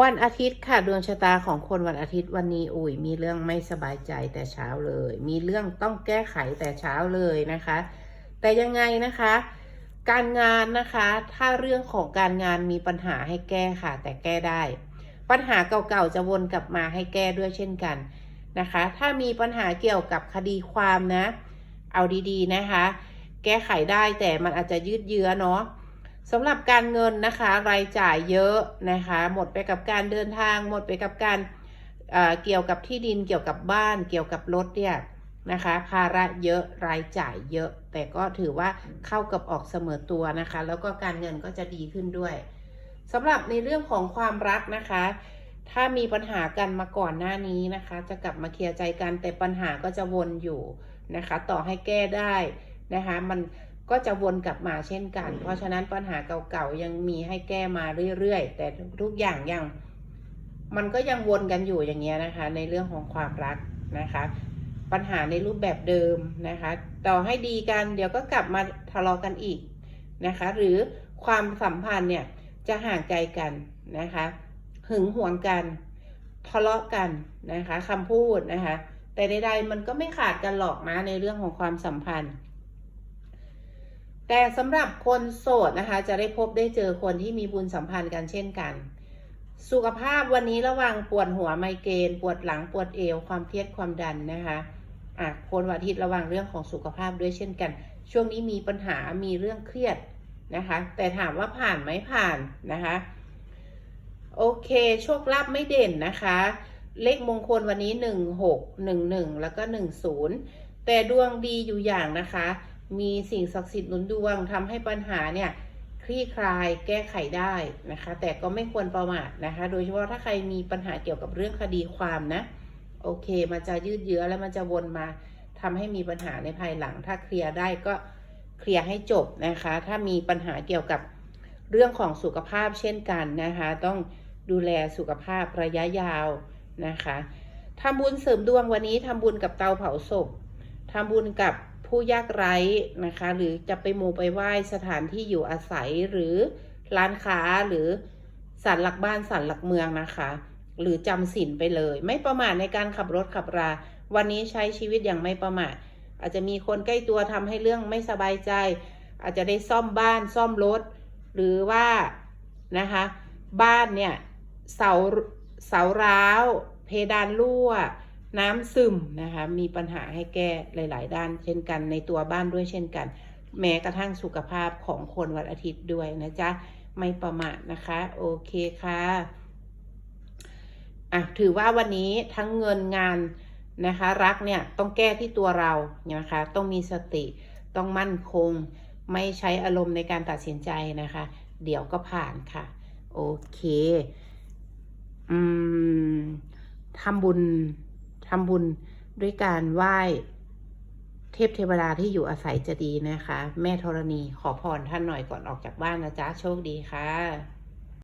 วันอาทิตย์ค่ะดวงชะตาของคนวันอาทิตย์วันนี้อุ้ยมีเรื่องไม่สบายใจแต่เช้าเลย มีเรื่องต้องแก้ไขแต่เช้าเลยนะคะ แต่ยังไงนะคะ การงานนะคะ ถ้าเรื่องของการงานมีปัญหาให้แก้ค่ะ แต่แก้ได้ ปัญหาเก่าๆจะวนกลับมาให้แก้ด้วยเช่นกันนะคะ ถ้ามีปัญหาเกี่ยวกับคดีความนะ เอาดีๆนะคะ แก้ไขได้แต่มันอาจจะยืดเยื้อเนาะ สำหรับการเงินนะคะรายจ่ายเยอะนะคะ หมดไปกับการเดินทาง หมดไปกับการเเกี่ยวกับที่ดินเกี่ยวกับบ้าน เกี่ยวกับรถเนี่ยนะคะ ภาระเยอะรายจ่ายเยอะ แต่ก็ถือว่าเข้ากับออกเสมอตัวนะคะ แล้วก็การเงินก็จะดีขึ้นด้วยสำหรับในเรื่องของความรักนะคะ ถ้ามีปัญหากันมาก่อนหน้านี้นะคะ จะกลับมาเคลียร์ใจกันแต่ปัญหาก็จะวนอยู่นะคะ ต่อให้แก้ได้นะคะ มัน ก็จะวนกลับมาเช่นกัน เพราะฉะนั้นปัญหาเก่าๆยังมีให้แก้มาเรื่อยๆ แต่ทุกๆอย่างยัง มันก็ยังวนกันอยู่อย่างเงี้ยนะคะ ในเรื่องของความรักนะคะ ปัญหาในรูปแบบเดิมนะคะ ต่อให้ดีกันเดี๋ยวก็กลับมาทะเลาะกันอีกนะคะ หรือความสัมพันธ์เนี่ยจะห่างไกลกันนะคะ หึงหวงกัน ทะเลาะกันนะคะคำพูดนะคะ แต่ใดๆมันก็ไม่ขาดกันหรอกนะในเรื่องของความสัมพันธ์ แต่สำหรับคนโสดนะคะ จะได้พบได้เจอคนที่มีบุญสัมพันธ์กันเช่นกัน สุขภาพวันนี้ระวังปวดหัวไมเกรนปวดหลังปวดเอว ความเครียดความดันนะคะอะคนวันอาทิตย์ระวังเรื่องของสุขภาพด้วยเช่นกัน ช่วงนี้มีปัญหามีเรื่องเครียดนะคะ แต่ถามว่าผ่านไหมผ่านนะคะ โอเคโชคลาภไม่เด่นนะคะ เลขมงคลวันนี้1 6 1 1แล้วก็10แต่ดวงดีอยู่อย่างนะคะ มีสิ่งศักดิ์สิทธิ์หนุนดวงทำให้ปัญหาเนี่ยคลี่คลายแก้ไขได้นะคะ แต่ก็ไม่ควรประมาทนะคะ โดยเฉพาะถ้าใครมีปัญหาเกี่ยวกับเรื่องคดีความนะ โอเค มันจะยืดเยื้อแล้วมันจะวนมาทำให้มีปัญหาในภายหลัง ถ้าเคลียร์ได้ก็เคลียร์ให้จบนะคะ ถ้ามีปัญหาเกี่ยวกับเรื่องของสุขภาพเช่นกันนะคะ ต้องดูแลสุขภาพระยะยาวนะคะทำบุญเสริมดวงวันนี้ทำบุญกับเตาเผาศพทำบุญกับ ผู้ยากไร้นะคะ หรือจะไปหมู่ไปไหว้สถานที่อยู่อาศัยหรือร้านค้าหรือสันหลักบ้านสันหลักเมืองนะคะ หรือจำศีลไปเลย ไม่ประมาทในการขับรถขับรา วันนี้ใช้ชีวิตอย่างไม่ประมาทอาจจะมีคนใกล้ตัวทำให้เรื่องไม่สบายใจ อาจจะได้ซ่อมบ้านซ่อมรถ หรือว่านะคะ บ้านเนี่ยเสาเสาร้าว เพดานรั่ว น้ำซึมนะคะมีปัญหาให้แก้หลาย ๆ ด้านเช่นกัน ในตัวบ้านด้วยเช่นกัน แม้กระทั่งสุขภาพของคนวันอาทิตย์ด้วยนะจ๊ะไม่ประมาทนะคะ โอเคค่ะอะถือว่าวันนี้ทั้งเงินงานนะคะ รักเนี่ยต้องแก้ที่ตัวเรานะคะ ต้องมีสติต้องมั่นคง ไม่ใช้อารมณ์ในการตัดสินใจนะคะ เดี๋ยวก็ผ่านค่ะ โอเค อืมทำบุญ ทำบุญด้วยการไหว้เทพเทวดาที่อยู่อาศัยจะดีนะคะ แม่ธรณีขอพรท่านหน่อยก่อนออกจากบ้านนะจ๊ะ โชคดีค่ะ